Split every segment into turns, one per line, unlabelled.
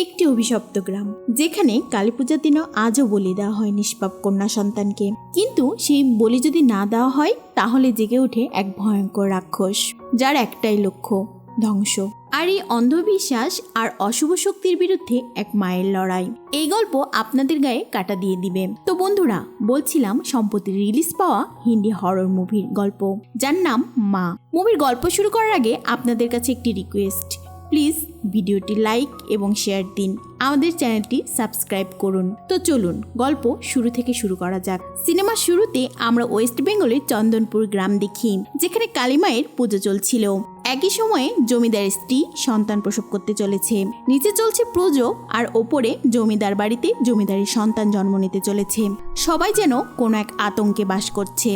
একটি অভিশপ্ত গ্রাম, যেখানে কালী পূজার দিনও আজও বলি দেওয়া হয় নিষ্পাপ কন্যা সন্তানকে। কিন্তু সেই বলি যদি না দেওয়া হয়, তাহলে জেগে ওঠে এক ভয়ঙ্কর রাক্ষস, যার একটাই লক্ষ্য, ধ্বংস। আর এই অন্ধবিশ্বাস আর অশুভ শক্তির বিরুদ্ধে এক মায়ের লড়াই। এই গল্প আপনাদের গায়ে কাটা দিয়ে দিবে। তো বন্ধুরা, বলছিলাম সম্প্রতি রিলিজ পাওয়া হিন্দি হরর মুভির গল্প, যার নাম মা। মুভির গল্প শুরু করার আগে আপনাদের কাছে একটি রিকোয়েস্ট প্লিজ ভিডিওটি লাইক এবং শেয়ার দিন। আমাদের চ্যানেলটি সাবস্ক্রাইব করুন। তো চলুন, গল্প শুরু থেকে শুরু করা যাক। সিনেমার শুরুতে আমরা ওয়েস্ট বেঙ্গলের চন্দনপুর গ্রাম দেখি, যেখানে কালীমায়ের পুজো চলছিল। একই সময়ে জমিদার স্ত্রী সন্তান প্রসব করতে চলেছে। নিচে চলছে পুজো আর ওপরে জমিদার বাড়িতে জমিদারের সন্তান জন্ম নিতে চলেছে। সবাই যেন কোনো এক আতঙ্কে বাস করছে।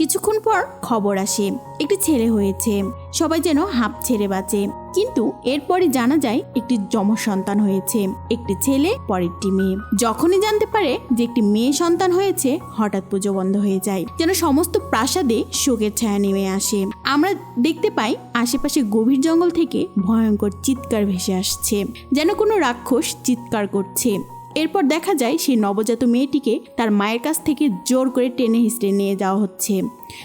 কিছুক্ষণ পর খবর আসে। একটি ছেলে হয়েছে। সবাই যেন হাঁপ ছেড়ে বাঁচে। কিন্তু এরপরে জানা যায় একটি যম সন্তান হয়েছে। একটি ছেলে, পরেরটি মেয়ে। যখনই জানতে পারে যে একটি মেয়ে সন্তান হয়েছে, হঠাৎ পুজো বন্ধ হয়ে যায়। যেন সমস্ত প্রাসাদে শোকের ছায়া নেমে আসে। আমরা দেখতে পাই আশেপাশে গভীর জঙ্গল থেকে ভয়ঙ্কর চিৎকার ভেসে আসছে। যেন কোনো রাক্ষস চিৎকার করছে। এরপর দেখা যায় সেই নবজাত মেয়েটিকে তার মায়ের কাছ থেকে জোর করে টেনে হিসড়ে নিয়ে যাওয়া হচ্ছে।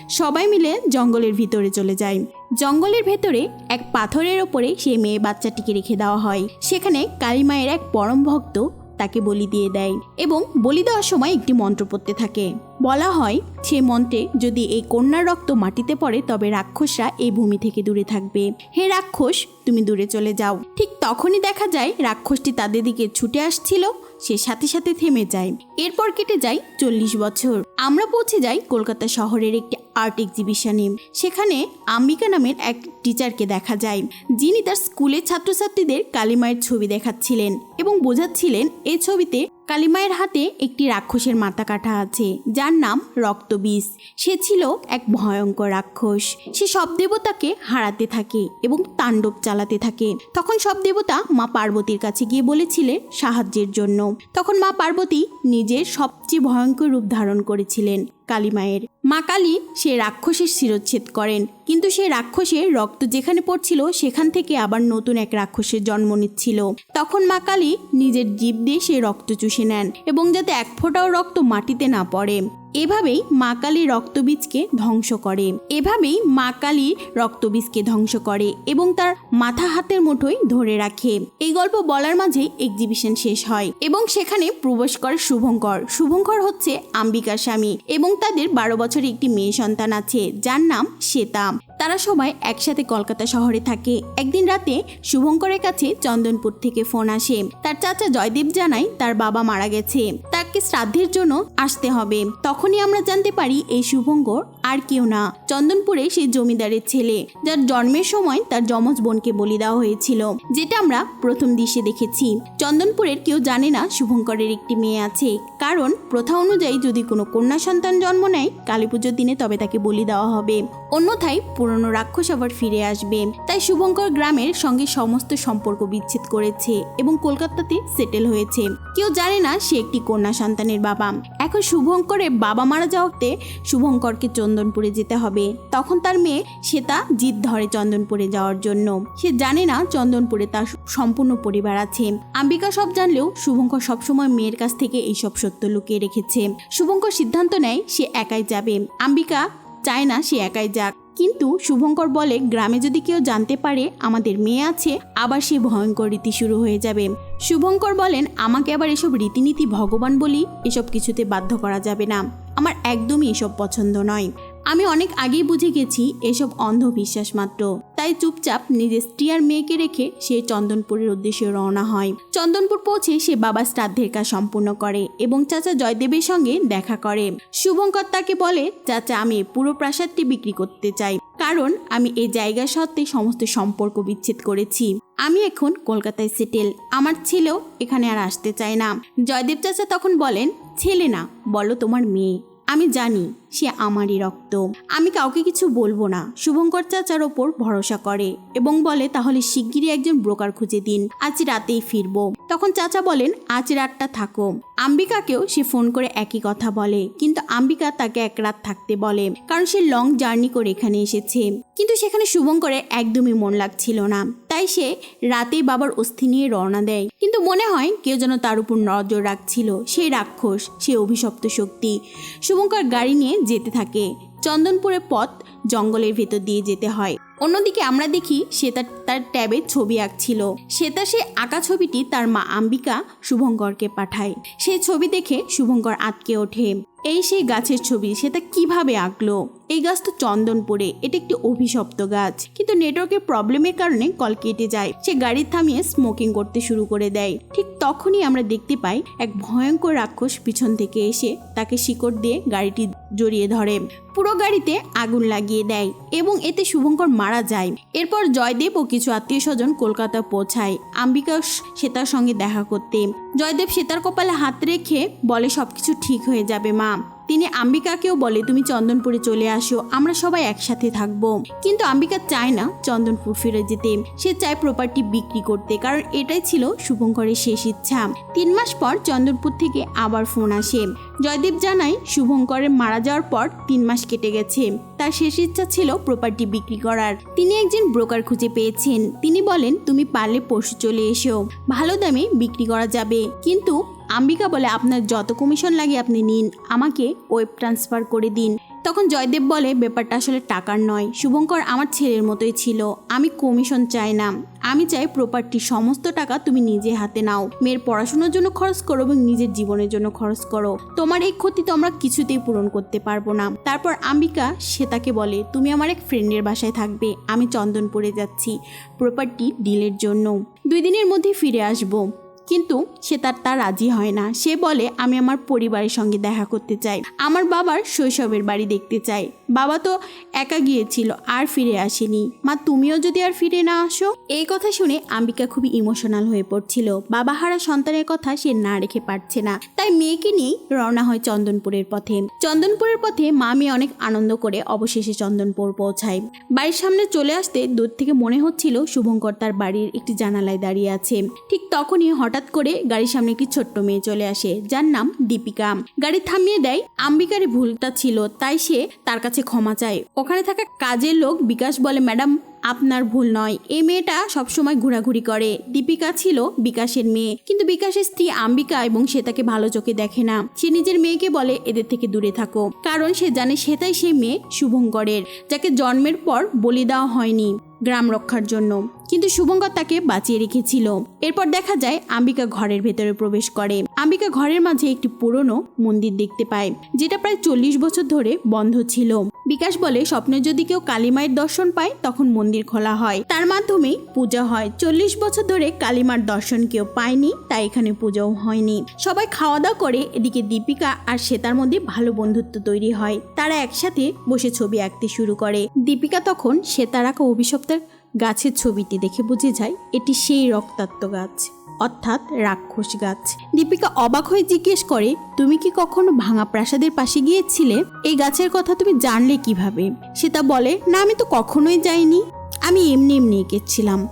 সবাই মিলে জঙ্গলের ভিতরে চলে যায়। জঙ্গলের ভেতরে এক পাথরের ওপরে সেই মেয়ে বাচ্চাটিকে রেখে দেওয়া হয়। সেখানে কালীমায়ের এক পরম ভক্ত তাকে বলি দিয়ে দেয় এবং বলি দেওয়ার সময় একটি মন্ত্র পড়তে থাকে। বলা হয়, সে মন্ত্রে যদি এই কন্যার রক্ত মাটিতে পড়ে, তবে রাক্ষসরা এই ভূমি থেকে দূরে থাকবে। হে রাক্ষস, তুমি দূরে চলে যাও। ঠিক তখনই দেখা যায়, রাক্ষসটি তাদের দিকে ছুটে আসছিল। সে সাথে সাথে থেমে যায়। এরপর কেটে যায় চল্লিশ বছর। আমরা পৌঁছে যাই কলকাতা শহরের একটি আর্ট এক্সিবিশনে। সেখানে আম্বিকা নামের এক টিচারকে দেখা যায়, যিনি তার স্কুলের ছাত্রছাত্রীদের কালিমায়ের ছবি দেখাচ্ছিলেন। এবং বোঝাচ্ছিলেন এই ছবিতে কালিমায়ের হাতে একটি রাক্ষসের মাথা কাটা আছে, যার নাম রক্তবিষ সে ছিল এক ভয়ঙ্কর রাক্ষস। সে সব দেবতাকে হারাতে থাকে এবং তাণ্ডব চালাতে থাকে। তখন সব দেবতা মা পার্বতীর কাছে গিয়ে বলেছিলেন সাহায্যের জন্য। তখন মা পার্বতী নিজের সবচেয়ে ভয়ঙ্কর রূপ ধারণ করেছিলেন। কালীমায়ের মা কালী সে রাক্ষসের শিরচ্ছেদ করেন। কিন্তু সে রাক্ষসের রক্ত যেখানে পড়ছিল সেখান থেকে আবার নতুন এক রাক্ষসের জন্ম নিচ্ছিল। তখন মা কালী নিজের জীব দিয়ে সে রক্ত চুষে নেন এবং যাতে এক ফোঁটাও রক্ত মাটিতে না পড়ে। এভাবেই মা কালী রক্তবীজকে ধ্বংস করে। এভাবেই মা কালী রক্তবীজকে ধ্বংস করে এবং তার মাথা হাতের মুঠোয় ধরে রাখে। এই গল্প বলার মাঝে এক্সিবিশন শেষ হয় এবং সেখানে প্রবেশ করে শুভঙ্কর। শুভঙ্কর হচ্ছে আম্বিকার স্বামী এবং তাদের বারো বছরের একটি মেয়ে সন্তান আছে, যার নাম শ্বেতা। তারা সবাই একসাথে কলকাতা শহরে থাকে। একদিন রাতে শুভঙ্করের কাছে চন্দনপুর থেকে ফোন আসে। তার চাচা জয়দেব জানায় তার বাবা মারা গেছে। তাকে শ্রাদ্ধের জন্য আসতে হবে। তখনই আমরা জানতে পারি এই শুভঙ্কর আর কেউ না। চন্দনপুরে সেই জমিদারের ছেলে, যার জন্মের সময় তার যমজ বোনকে বলি দেওয়া হয়েছিল, যেটা আমরা প্রথম দৃশ্যে দেখেছি। চন্দনপুরের কেউ জানে না শুভঙ্করের একটি মেয়ে আছে। কারণ প্রথা অনুযায়ী যদি কোনো কন্যা সন্তান জন্ম নেয়, কালী পুজোর দিনে তবে তাকে বলি দেওয়া হবে। অন্যথায় পুরনো রাক্ষস আবার ফিরে আসবে। তাই শুভঙ্কর গ্রামের সঙ্গে সমস্ত সম্পর্ক বিচ্ছেদ করেছে এবং কলকাতাতে সেটেল হয়েছে। কেউ জানে না সে একটি কন্যা সন্তানের বাবা। এখন শুভঙ্করের বাবা মারা যাওয়াতে শুভঙ্করকে চন্দনপুরে যেতে হবে। তখন তার মেয়ে শ্বেতা জিদ ধরে চন্দনপুরে যাওয়ার জন্য। সে জানে না চন্দনপুরে তার সম্পূর্ণ পরিবার আছে। আম্বিকা সব জানলেও শুভঙ্কর সবসময় মেয়ের কাছ থেকে এইসব সত্য লুকিয়ে রেখেছে। শুভঙ্কর সিদ্ধান্ত নেয় সে একাই যাবে। আম্বিকা চায় না সে একাই যাক। কিন্তু শুভঙ্কর বলে, গ্রামে যদি কেউ জানতে পারে আমাদের মেয়ে আছে, আবার সে ভয়ঙ্কর রীতি শুরু হয়ে যাবে। শুভঙ্কর বলেন, আমাকে আবার এসব রীতিনীতি ভগবান বলি, এসব কিছুতে বাধ্য করা যাবে না। আমার একদমই এসব পছন্দ নয়। আমি অনেক আগেই বুঝে গেছি, এসব অন্ধবিশ্বাস মাত্র। তাই চুপচাপ নিজের স্ত্রী আর মেয়েকে রেখে সে চন্দনপুরের উদ্দেশ্যে রওনা হয়। চন্দনপুর পৌঁছে সে বাবা শ্রাদ্ধের কাজ সম্পূর্ণ করে এবং চাচা জয়দেবের সঙ্গে দেখা করে। শুভঙ্কর তাকে বলে, চাচা, আমি পুরো প্রাসাদটি বিক্রি করতে চাই, কারণ আমি এই জায়গা সত্ত্বে সমস্ত সম্পর্ক বিচ্ছেদ করেছি। আমি এখন কলকাতায় সেটেল, আমার ছেলেও এখানে আর আসতে চায় না। জয়দেব চাচা তখন বলেন, ছেলে না, বলো তোমার মেয়ে। আমি জানি সে আমারই রক্ত। আমি কাউকে কিছু বলব না। শুভঙ্কর চাচার ওপর ভরসা করে এবং বলে, তাহলে শিগগিরই একজন ব্রোকার খুঁজে দিন। আজ রাতেই ফিরবো। তখন চাচা বলেন, আজ রাতটা থাকো। আম্বিকাকেও সে ফোন করে একই কথা বলে, কিন্তু আম্বিকা তাকে এক রাত থাকতে বলে, কারণ সে লং জার্নি করে এখানে এসেছে। কিন্তু সেখানে শুভঙ্করের একদমই মন লাগছিল না। তাই সে রাতেই বাবার অস্থি নিয়ে রওনা দেয়। কিন্তু মনে হয় কেউ যেন তার উপর নজর রাখছিল। সেই রাক্ষস, সে অভিশপ্ত শক্তি। শুভঙ্কর গাড়ি নিয়ে যেতে থাকে। চন্দনপুরের পথ জঙ্গলের ভেতর দিয়ে যেতে হয়। অন্যদিকে আমরা দেখি সে তার তার ট্যাবে ছবি আঁকছিল। শ্বেতা সে আঁকা ছবিটি তার মা আম্বিকা শুভঙ্করকে পাঠায়। সেই ছবি দেখে শুভঙ্কর আটকে ওঠে। এই সেই গাছের ছবি সেটা কীভাবে আঁকলো? এই গাছ তো চন্দনপুরে, এটা একটি অভিশপ্ত গাছ। কিন্তু নেটওয়ার্কের প্রবলেমের কারণে কল কেটে যায়। সে গাড়ি থামিয়ে স্মোকিং করতে শুরু করে দেয়। ঠিক তখনই আমরা দেখতে পাই এক ভয়ঙ্কর রাক্ষস পিছন থেকে এসে তাকে শিকড় দিয়ে গাড়িটি জড়িয়ে ধরে। পুরো গাড়িতে আগুন লাগিয়ে দেয় এবং এতে শুভঙ্কর মারা যায়। এরপর জয়দেব ও কিছু আত্মীয় স্বজন কলকাতা পৌঁছায়। আম্বিকা শ্বেতার সঙ্গে দেখা করতে। জয়দেব শ্বেতার কপালে হাত রেখে বলে, সবকিছু ঠিক হয়ে যাবে, মা। তিনি আম্বিকাকেও বলে, তুমি চন্দনপুরে চলে আসো, আমরা সবাই একসাথে থাকব। কিন্তু আম্বিকা চায় না চন্দনপুর ফিরে যেতে। সে চায় প্রপার্টি বিক্রি করতে, কারণ এটাই ছিল শুভঙ্করের শেষ ইচ্ছা। তিন মাস পর চন্দনপুর থেকে আবার ফোন আসে। জয়দেব জানায়, শুভঙ্করের মারা যাওয়ার পর তিন মাস কেটে গেছে। তার শেষ ইচ্ছা ছিল প্রপার্টি বিক্রি করার। তিনি একজন ব্রোকার খুঁজে পেয়েছেন। তিনি বলেন, তুমি পারলে পরশু চলে এসো। ভালো দামে বিক্রি করা যাবে। কিন্তু আম্বিকা বলে, আপনার যত কমিশন লাগে আপনি নিন, আমাকে ওয়েব ট্রান্সফার করে দিন। তখন জয়দেব বলে, ব্যাপারটা আসলে টাকার নয়, শুভঙ্কর আমার ছেলের মতোই ছিল, আমি কমিশন চাই না। আমি চাই প্রপার্টির সমস্ত টাকা তুমি নিজে হাতে নাও। মেয়ের পড়াশোনার জন্য খরচ করো এবং নিজের জীবনের জন্য খরচ করো। তোমার এই ক্ষতি তো আমরা কিছুতেই পূরণ করতে পারব না। তারপর আম্বিকা সে তাকে বলে, তুমি আমার এক ফ্রেন্ডের বাসায় থাকবে, আমি চন্দনপুরে যাচ্ছি প্রপার্টি ডিলের জন্য। দুই দিনের মধ্যে ফিরে আসব। কিন্তু সে তার তা রাজি হয় না। সে বলে, আমি আমার পরিবারের সঙ্গে দেখা করতে চাই। আমার বাবার শৈশবের বাড়ি দেখতে চাই। বাবা তো একা গিয়েছিল, আর ফিরে আসেনি। মা, তুমিও যদি আর ফিরে না আসো? এই কথা শুনে আম্বিকা খুবই ইমোশনাল হয়ে পড়ছিল। বাবা হারা সন্তানের কথা সে না রেখে পারছে না। তাই মেয়েকে নিয়েই রওনা হয় চন্দনপুরের পথে। চন্দনপুরের পথে মা মেয়ে অনেক আনন্দ করে অবশেষে চন্দনপুর পৌঁছায়। বাড়ির সামনে চলে আসতে দূর থেকে মনে হচ্ছিল শুভঙ্কর তার বাড়ির একটি জানালায় দাঁড়িয়ে আছে। ঠিক তখনই হঠাৎ করে গাড়ির সামনে একটি ছোট্ট মেয়ে চলে আসে, যার নাম দীপিকা। গাড়ি থামিয়ে দেয় আম্বিকার ভুলটা ছিল, তাই সে তার কাছে ক্ষমা চায় ওখানে থাকা কাজের লোক বিকাশ বলে, ম্যাডাম, আপনার ভুল নয়। এই মেয়েটা সবসময় ঘোরাঘুরি করে। দীপিকা ছিল বিকাশের মেয়ে। কিন্তু বিকাশের স্ত্রী আম্বিকা এবং সে তাকে ভালো চোখে দেখে না। সে নিজের মেয়েকে বলে, এদের থেকে দূরে থাকো। কারণ সে জানে সেটাই সে মেয়ে শুভঙ্করের, যাকে জন্মের পর বলি দেওয়া হয়নি গ্রাম রক্ষার জন্য। কিন্তু শুভঙ্কর তাকে বাঁচিয়ে রেখেছিল। এরপর দেখা যায় আম্বিকা ঘরের ভেতরে প্রবেশ করে। আম্বিকা ঘরের মাঝে একটি পুরনো মন্দির দেখতে পায়, যেটা প্রায় চল্লিশ বছর ধরে বন্ধ ছিল। বিকাশ বলে, স্বপ্নে যদি কেউ কালীমায়ের দর্শন পায়, তখন মন্দির খোলা হয়। তার মাধ্যমে পূজা হয়। চল্লিশ বছর ধরে কালীমার দর্শন কেউ পায়নি, তাই এখানে পূজাও হয়নি। সবাই খাওয়া দাওয়া করে এদিকে দীপিকা আর শ্বেতার মধ্যে ভালো বন্ধুত্ব তৈরি হয়। তারা একসাথে বসে ছবি আঁকতে শুরু করে। দীপিকা তখন শ্বেতার আঁকা অভিশপ্তের গাছের ছবিটি দেখে বুঝে যায় এটি সেই রক্তাক্ত গাছ, অর্থাৎ রাক্ষস গাছ। দীপিকা অবাক হয়ে জিজ্ঞেস করে, তুমি কি কখনো ভাঙা প্রাসাদের পাশে গিয়েছিলে? এই গাছের কথা তুমি জানলে কীভাবে? সে তা বলে, না, আমি তো কখনোই যাইনি। আমি এমনি এমনি এঁকেছিলাম।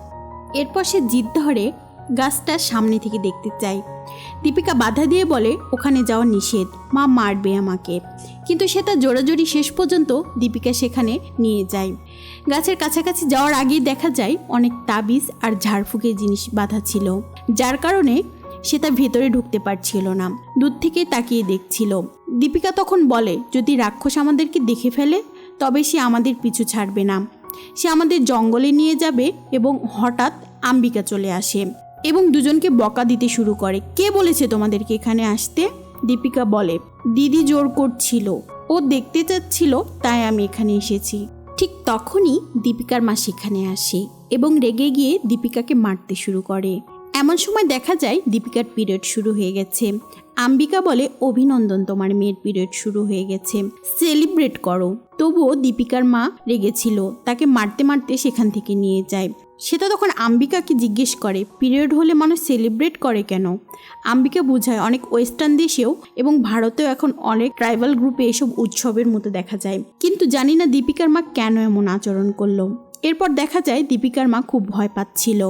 এরপর সে জিদ ধরে গাছটা সামনে থেকে দেখতে চায়। দীপিকা বাধা দিয়ে বলে, ওখানে যাওয়া নিষেধ। মা মারবে আমাকে। কিন্তু সে তার জোরাজোরি শেষ পর্যন্ত দীপিকা সেখানে নিয়ে যায়। গাছের কাছাকাছি যাওয়ার আগেই দেখা যায়, অনেক তাবিজ আর ঝাড়ফুঁকের জিনিস বাঁধা ছিল। যার কারণে সে তার ভেতরে ঢুকতে পারছিল না, দূর থেকে তাকিয়ে দেখছিল। দীপিকা তখন বলে, যদি রাক্ষস আমাদেরকে দেখে ফেলে, তবে সে আমাদের পিছু ছাড়বে না। সে আমাদের জঙ্গলে নিয়ে যাবে এবং হঠাৎ আম্বিকা চলে আসে। এবং দুজনকে বকা দিতে শুরু করে। কে বলেছে তোমাদেরকে এখানে আসতে? দীপিকা বলে, দিদি জোর করছিল। ও দেখতে চাচ্ছিল, তাই আমি এখানে এসেছি। ঠিক তখনই দীপিকার মা সেখানে আসে এবং রেগে গিয়ে দীপিকাকে মারতে শুরু করে। এমন সময় দেখা যায় দীপিকার পিরিয়ড শুরু হয়ে গেছে। আম্বিকা বলে, অভিনন্দন, তোমার মেয়ের পিরিয়ড শুরু হয়ে গেছে। সেলিব্রেট করো। তবুও দীপিকার মা রেগেছিল। তাকে মারতে মারতে সেখান থেকে নিয়ে যায়। সেটা তখন আম্বিকাকে জিজ্ঞেস করে, পিরিয়ড হলে মানুষ সেলিব্রেট করে কেন? আম্বিকা বোঝায়, অনেক ওয়েস্টার্ন দেশেও এবং ভারতেও এখন অনেক ট্রাইবাল গ্রুপে এসব উৎসবের মতো দেখা যায়। কিন্তু জানি না দীপিকার মা কেন এমন আচরণ করল। এরপর দেখা যায় দীপিকার মা খুব ভয় পাচ্ছিল।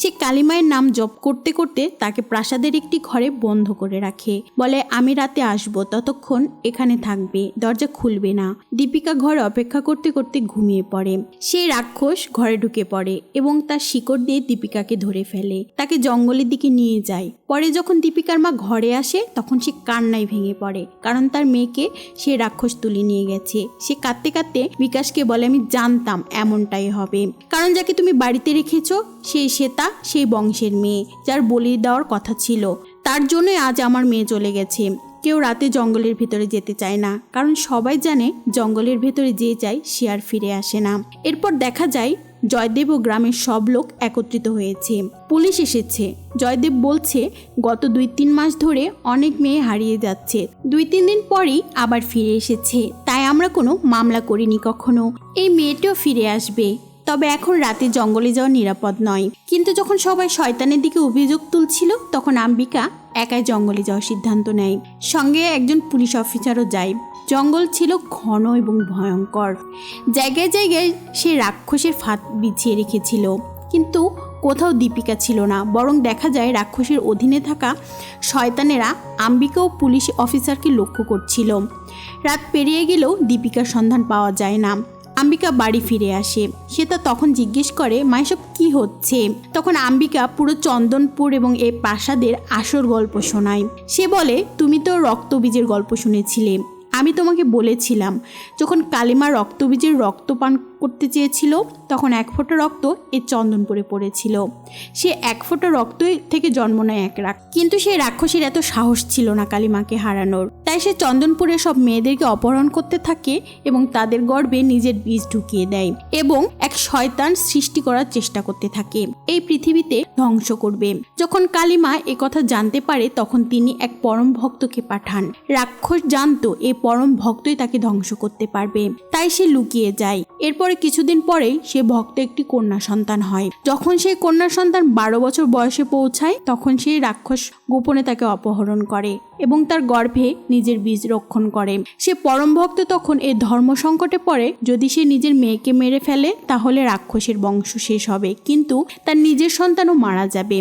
সে কালিমায়ের নাম জপ করতে করতে তাকে প্রাসাদের একটি ঘরে বন্ধ করে রাখে। বলে, আমি রাতে আসব, ততক্ষণ এখানে থাকবে, দরজা খুলবে না। দীপিকা ঘরে অপেক্ষা করতে করতে ঘুমিয়ে পড়ে। সেই রাক্ষস ঘরে ঢুকে পড়ে এবং তার শিকড় দিয়ে দীপিকাকে ধরে ফেলে। তাকে জঙ্গলের দিকে নিয়ে যায়। পরে যখন দীপিকার মা ঘরে আসে, তখন সে কান্নায় ভেঙে পড়ে, কারণ তার মেয়েকে সে রাক্ষস তুলে নিয়ে গেছে। সে কাঁদতে কাঁদতে বিকাশকে বলে, আমি জানতাম এমনটাই হবে। কারণ যাকে তুমি বাড়িতে রেখেছো সেই শ্বেতা, সেই বংশের মেয়ে, যার বলি দেওয়ার কথা ছিল। তার জন্যই আজ আমার মেয়ে চলে গেছে। কেউ রাতে জঙ্গলের ভিতরে যেতে চায় না। কারণ সবাই জানে, জঙ্গলের ভেতরে যে যায়, সে আর ফিরে আসে না। এরপর দেখা যায়, জয়দেব ও গ্রামের সব লোক একত্রিত হয়েছে। পুলিশ এসেছে। জয়দেব বলছে, গত দুই তিন মাস ধরে অনেক মেয়ে হারিয়ে যাচ্ছে। দুই তিন দিন পরই আবার ফিরে এসেছে। তাই আমরা কোনো মামলা করিনি কখনো। এই মেয়েটিও ফিরে আসবে। তবে এখন রাতে জঙ্গলে যাওয়া নিরাপদ নয়। কিন্তু যখন সবাই শয়তানের দিকে অভিযোগ তুলছিল, তখন আম্বিকা একাই জঙ্গলে যাওয়ার সিদ্ধান্ত নেয়। সঙ্গে একজন পুলিশ অফিসারও যায়। জঙ্গল ছিল ঘন এবং ভয়ঙ্কর। জায়গায় জায়গায় সে রাক্ষসের ফাঁদ বিছিয়ে রেখেছিল। কিন্তু কোথাও দীপিকা ছিল না। বরং দেখা যায় রাক্ষসের অধীনে থাকা শয়তানেরা আম্বিকা ও পুলিশ অফিসারকে লক্ষ্য করছিল। রাত পেরিয়ে গেলেও দীপিকার সন্ধান পাওয়া যায় না। আম্বিকা বাড়ি ফিরে আসে। সে তা তখন জিজ্ঞেস করে, মা, এসব কী হচ্ছে? তখন আম্বিকা পুরো চন্দনপুর এবং এই প্রাসাদের আসর গল্প শোনায়। সে বলে, তুমি তো রক্তবীজের গল্প শুনেছিলে। আমি তোমাকে বলেছিলাম, যখন কালিমা রক্তবীজের রক্ত পান করতে চেয়েছিল, তখন এক ফোঁটা রক্ত এই চন্দনপুরে পড়েছিল। সে এক ফোঁটা রক্ত থেকে জন্ম নেয় এক রাখ কিন্তু সেই রাক্ষসের এত সাহস ছিল না কালিমাকে হারানোর। তাই সে চন্দনপুরে সব মেয়েদেরকে অপহরণ করতে থাকে এবং তাদের গর্বে নিজের বীজ ঢুকিয়ে দেয় এবং এক শয়তান সৃষ্টি করার চেষ্টা করতে থাকে। এই পৃথিবীতে ধ্বংস করবে। যখন কালিমা কথা জানতে পারে, তখন তিনি এক পরম ভক্তকে পাঠান। রাক্ষস জানতো এই পরম ভক্তই তাকে ধ্বংস করতে পারবে। তাই সে লুকিয়ে যায়। এরপরে কিছুদিন পরেই সে ভক্ত একটি কন্যা সন্তান হয়। যখন সেই কন্যা সন্তান বারো বছর বয়সে পৌঁছায়, তখন সেই রাক্ষস গোপনে তাকে অপহরণ করে এবং তার গর্ভে নিজের বীজ রক্ষণ করে। সে পরম ভক্ত তখন এই ধর্ম সংকটে পড়ে, যদি সে নিজের মেয়েকে মেরে ফেলে, তাহলে রাক্ষসের বংশ শেষ হবে, কিন্তু তার নিজের সন্তানও মারা যাবে।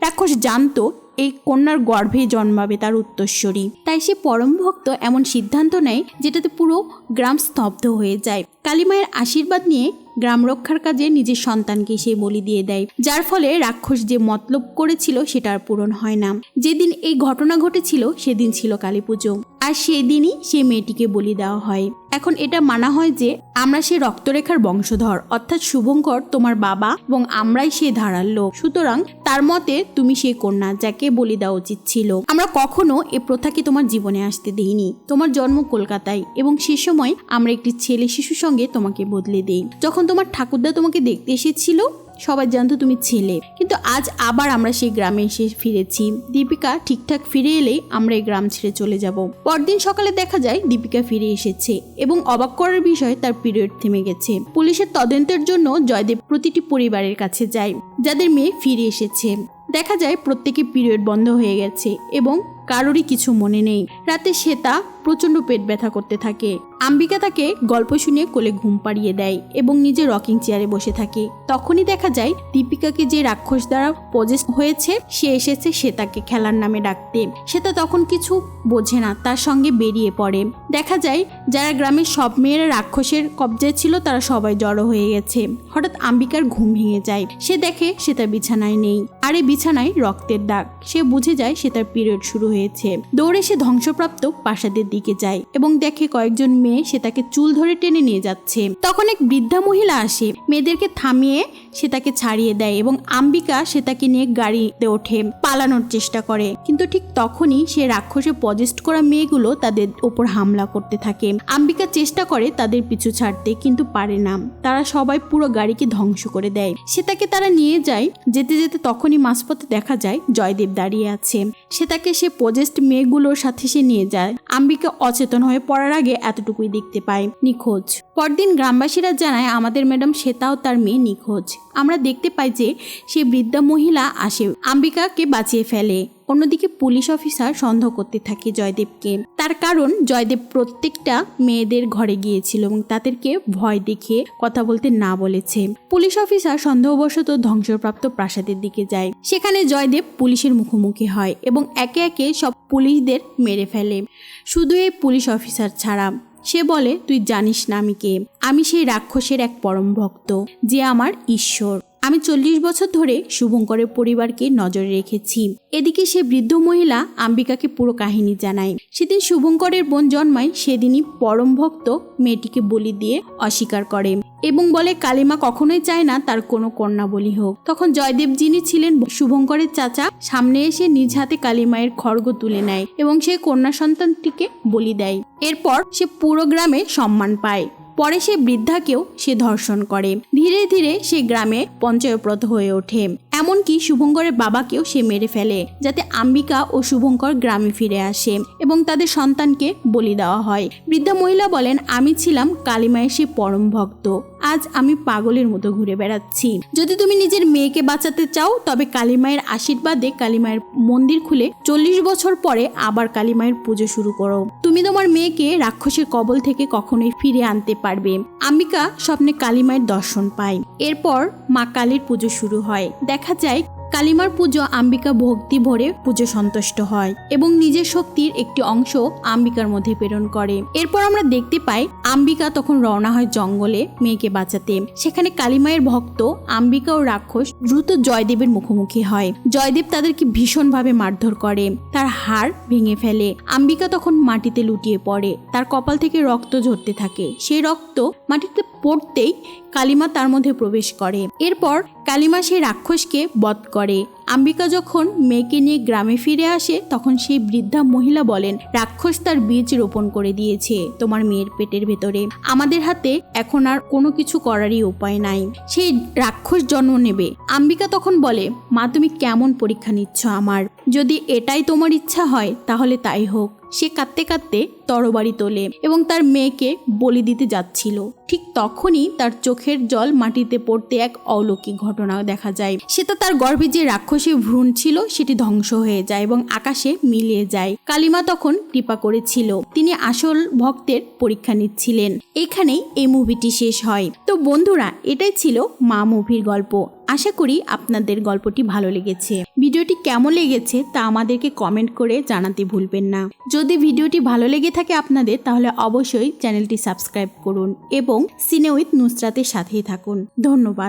রাক্ষস জানতো এই কন্যার গর্ভে জন্মাবে তার উত্তরস্বরী। তাই সে পরম ভক্ত এমন সিদ্ধান্ত নেয় যেটাতে পুরো গ্রাম স্তব্ধ হয়ে যায়। কালীমায়ের আশীর্বাদ নিয়ে গ্রাম রক্ষার কাজে নিজের সন্তানকে সে বলি দিয়ে দেয়। যার ফলে রাক্ষস যে মতলব করেছিল সেটা আর পূরণ হয় না। যেদিন এই ঘটনা ঘটেছিল, সেদিন ছিল কালী পুজো। আর সেদিনই সে মেয়েটিকে বলি দেওয়া হয়। এখন এটা মানা হয় যে, আমরা সে রক্তরেখার বংশধর, অর্থাৎ শুভঙ্কর তোমার বাবা এবং আমরাই সে ধারার লোক। সুতরাং তার মতে তুমি সেই কন্যা যাকে বলি দেওয়া উচিত ছিল। আমরা কখনো এ প্রথাকে তোমার জীবনে আসতে দেইনি। তোমার জন্ম কলকাতায় এবং সে সময় আমরা একটি ছেলে শিশুর সঙ্গে তোমাকে বদলে দেই। যখন তোমার ঠাকুরদা তোমাকে দেখতে এসেছিল, সবাই জানতো তুমি ছেলে। কিন্তু আজ আবার আমরা সেই গ্রামে এসে ফিরেছি। দীপিকা ঠিকঠাক ফিরে এলেই আমরা এই গ্রাম ছেড়ে চলে যাব। পরদিন সকালে দেখা যায় দীপিকা ফিরে এসেছে এবং অবাক করার বিষয় তার পিরিয়ড থেমে গেছে। পুলিশের তদন্তের জন্য জয়দেব প্রতিটি পরিবারের কাছে যায়, যাদের মেয়ে ফিরে এসেছে। দেখা যায় প্রত্যেকে পিরিয়ড বন্ধ হয়ে গেছে এবং কারোরই কিছু মনে নেই। রাতে শ্বেতা প্রচণ্ড পেট ব্যথা করতে থাকে। আম্বিকা তাকে গল্প শুনিয়ে কোলে ঘুম পাড়িয়ে দেয় এবং নিজে রকিং চেয়ারে বসে থাকে। তখনই দেখা যায়, দীপিকাকে যে রাক্ষস দ্বারা পজেস হয়েছে, সে এসেছে শ্বেতাকে খেলার নামে ডাকতে। শ্বেতা তখন কিছু বোঝে না, তার সঙ্গে বেরিয়ে পড়ে। দেখা যায়, যারা গ্রামের সব মেয়েরা রাক্ষসের কবজায় ছিল, তারা সবাই জড়ো হয়ে গেছে। হঠাৎ আম্বিকার ঘুম ভেঙে যায়। সে দেখে সে তার বিছানায় নেই। আর এই বিছানায় রক্তের দাগ। সে বুঝে যায় সে তার পিরিয়ড শুরু হয়েছে। দৌড়ে সে ধ্বংসপ্রাপ্ত প্রাসাদের দিকে যায় এবং দেখে কয়েকজন মেয়ে সে তাকে চুল ধরে টেনে নিয়ে যাচ্ছে। তখন এক বৃদ্ধা মহিলা আসে মেয়েদেরকে থামিয়ে সে তাকে ছাড়িয়ে দেয় এবং আম্বিকা সে তাকে নিয়ে গাড়িতে ওঠে, পালানোর চেষ্টা করে। কিন্তু ঠিক তখনই সে রাক্ষসে পজেস্ট করা মেয়েগুলো তাদের ওপর হামলা করতে থাকে। আম্বিকা চেষ্টা করে তাদের পিছু ছাড়তে, কিন্তু পারে না। তারা সবাই পুরো গাড়িকে ধ্বংস করে দেয়। সে তাকে তারা নিয়ে যায়। যেতে যেতে তখনই মাঝপথে দেখা যায় জয়দেব দাঁড়িয়ে আছে। সে তাকে সে পজেস্ট মেয়েগুলোর সাথে সে নিয়ে যায়। আম্বিকা অচেতন হয়ে পড়ার আগে এতটুকুই দেখতে পায়। নিখোঁজ। পরদিন গ্রামবাসীরা জানায়, আমাদের ম্যাডাম শ্বেতাও তার মেয়ে নিখোঁজ। আমরা দেখতে পাই যে সেই বৃদ্ধা মহিলা আসে। আম্বিকাকে বাঁচিয়ে ফেলে। অন্যদিকে পুলিশ অফিসার সন্দেহ করতে থাকে জয়দেবকে। তার কারণ, জয়দেব প্রত্যেকটা মেয়েদের ঘরে গিয়েছিল এবং তাদেরকে ভয় দেখিয়ে কথা বলতে না বলেছে। পুলিশ অফিসার সন্দেহবশত ধ্বংসপ্রাপ্ত প্রাসাদের দিকে যায়। সেখানে জয়দেব পুলিশের মুখোমুখি হয় এবং একে একে সব পুলিশদের মেরে ফেলে। শুধু এই পুলিশ অফিসার ছাড়া সে বলে, তুই জানিস না আমি কে। আমি সেই রাক্ষসের এক পরম ভক্ত, যে আমার ঈশ্বর। আমি চল্লিশ বছর ধরে শুভঙ্করের পরিবারকে নজরে রেখেছি। এদিকে সে বৃদ্ধ মহিলা আম্বিকাকে পুরো কাহিনী জানায়। সেদিন শুভঙ্করের বোন জন্মায়, সেদিনই পরম ভক্ত মেয়েটিকে বলি দিয়ে অস্বীকার করে এবং বলে, কালিমা কখনোই চায় না তার কোনো কন্যা বলি হোক। তখন জয়দেব যিনি ছিলেন, শুভঙ্করের চাচা, সামনে এসে নিজ হাতে কালিমায়ের খড়গ তুলে নেয় এবং সে কন্যা সন্তানটিকে বলি দেয়। এরপর সে পুরো গ্রামে সম্মান পায়। পরে সে বৃদ্ধাকেও সে ধর্ষণ করে। ধীরে ধীরে সে গ্রামে পঞ্চায়প্রত হয়ে ওঠে। এমনকি শুভঙ্করের বাবাকেও সে মেরে ফেলে, যাতে আম্বিকা ও শুভঙ্কর গ্রামে ফিরে আসে এবং তাদের সন্তানকে বলি দেওয়া হয়। বৃদ্ধা মহিলা বলেন, আমি ছিলাম কালিমায়ের সে পরম ভক্ত। আজ আমি পাগলের মতো ঘুরে বেড়াচ্ছি। যদি তুমি নিজের মেয়েকে বাঁচাতে চাও, তবে কালিমায়ের আশীর্বাদে কালিমায়ের মন্দির খুলে চল্লিশ বছর পরে আবার কালিমায়ের পুজো শুরু করো। তুমি তোমার মেয়েকে রাক্ষসের কবল থেকে কখনোই ফিরে আনতে পারবে। আম্বিকা স্বপ্নে কালিমায়ের দর্শন পায়। এরপর মা কালীর পুজো শুরু হয়। দেখা যায় কালিমার পুজো আম্বিকা ভক্তি ভরে পুজো সন্তুষ্ট হয় এবং নিজের শক্তির একটি অংশ আম্বিকার মধ্যে প্রেরণ করে। এরপর আমরা দেখতে পাই, আম্বিকা তখন রওনা হয় জঙ্গলে মেয়েকে বাঁচাতে। সেখানে কালিমায়ের ভক্ত আম্বিকা ও রাক্ষস দ্রুত জয়দেবের মুখোমুখি হয়। জয়দেব তাদেরকে ভীষণভাবে মারধর করে। তার হাড় ভেঙে ফেলে। আম্বিকা তখন মাটিতে লুটিয়ে পড়ে। তার কপাল থেকে রক্ত ঝরতে থাকে। সেই রক্ত মাটিতে পড়তেই কালিমা তার মধ্যে প্রবেশ করে। এরপর কালিমা সেই রাক্ষসকে বধ করে। আম্বিকা যখন মেয়েকে নিয়ে গ্রামে ফিরে আসে, তখন সেই বৃদ্ধা মহিলা বলেন, রাক্ষস তার বীজ রোপণ করে দিয়েছে তোমার মেয়ের পেটের ভেতরে। আমাদের হাতে এখন আর কোনো কিছু করারই উপায় নাই। সেই রাক্ষস জন্ম নেবে। আম্বিকা তখন বলে, মা, তুমি কেমন পরীক্ষা নিচ্ছ আমার? যদি এটাই তোমার ইচ্ছা হয়, তাহলে তাই হোক। সে কাঁদতে কাঁদতে তরবারি তোলে এবং তার মেয়েকে বলি দিতে যাচ্ছিল। ঠিক তখনই তার চোখের জল মাটিতে পড়তে এক অলৌকিক ঘটনা দেখা যায়। সেটা তার গর্ভে যে রাক্ষসী ভ্রূণ ছিল, সেটি ধ্বংস হয়ে যায় এবং আকাশে মিলিয়ে যায়। কালিমা তখন কৃপা করেছিল। তিনি আসল ভক্তের পরীক্ষা নিচ্ছিলেন। এখানেই এই মুভিটি শেষ হয়। তো বন্ধুরা, এটাই ছিল মা মুভির গল্প। আশা করি আপনাদের গল্পটি ভালো লেগেছে। ভিডিওটি কেমন লেগেছে তা আমাদেরকে কমেন্ট করে জানাতে ভুলবেন না। যদি ভিডিওটি ভালো লেগে থাকে আপনাদের, তাহলে অবশ্যই চ্যানেলটি সাবস্ক্রাইব করুন এবং সিনে উইথ নুসরাতের সাথেই থাকুন। ধন্যবাদ।